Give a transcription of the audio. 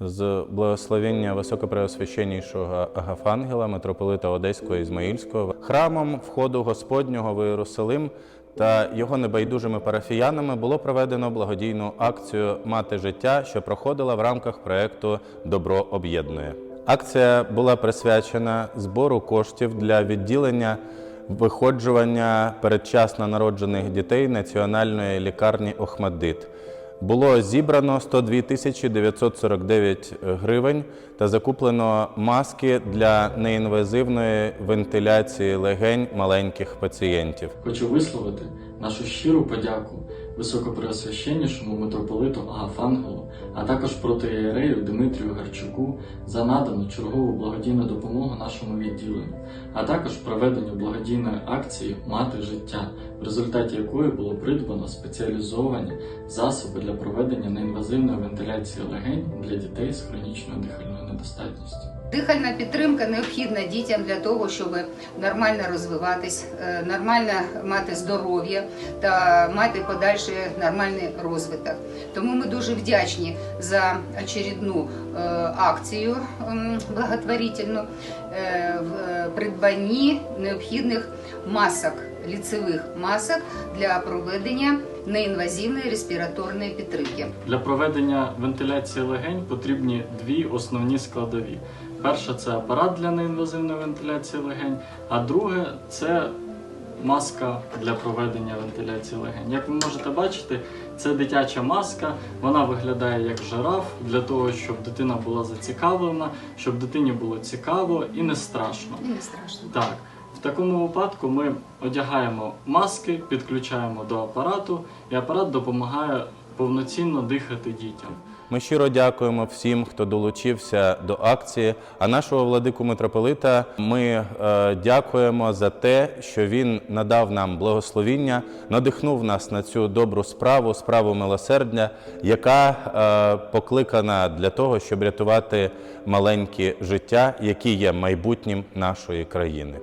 З благословення високопреосвященнішого Агафангела, митрополита Одеського Ізмаїльського, храмом входу Господнього в Єрусалим та його небайдужими парафіянами було проведено благодійну акцію Мати життя, що проходила в рамках проекту Добро об'єднує. Акція була присвячена збору коштів для відділення виходжування передчасно народжених дітей Національної лікарні Охмаддит. Було зібрано 102 тисячі 949 гривень та закуплено маски для неінвазивної вентиляції легень маленьких пацієнтів. Хочу висловити нашу щиру подяку високопреосвященнішому митрополиту Агафангелу, а також протиєрею Дмитрію Гарчуку за надану чергову благодійну допомогу нашому відділенню, а також проведенню благодійної акції Мати життя, в результаті якої було придбано спеціалізовані засоби для проведення неінвазивної вентиляції легень для дітей з хронічною дихальною недостатністю. Дихальна підтримка необхідна дітям для того, щоб нормально розвиватись, е, нормально мати здоров'я та мати подальший нормальний розвиток. Тому ми дуже вдячні за очередну е, акцію благотворительну е, в придбанні необхідних масок, ліцевих масок для проведення неінвазивної респіраторної підтримки. Для проведення вентиляції легень потрібні дві основні складові. Перша це апарат для неінвазивної вентиляції легень, а друге це маска для проведення вентиляції легень. Як ви можете бачити, це дитяча маска, вона виглядає як жираф для того, щоб дитина була зацікавлена, щоб дитині було цікаво і не страшно. І не страшно. Так, в такому випадку ми одягаємо маски, підключаємо до апарату, і апарат допомагає повноцінно дихати дітям. Ми щиро дякуємо всім, хто долучився до акції. А нашого владику митрополита ми е, дякуємо за те, що він надав нам благословіння, надихнув нас на цю добру справу, справу милосердя, яка е, покликана для того, щоб рятувати маленькі життя, які є майбутнім нашої країни.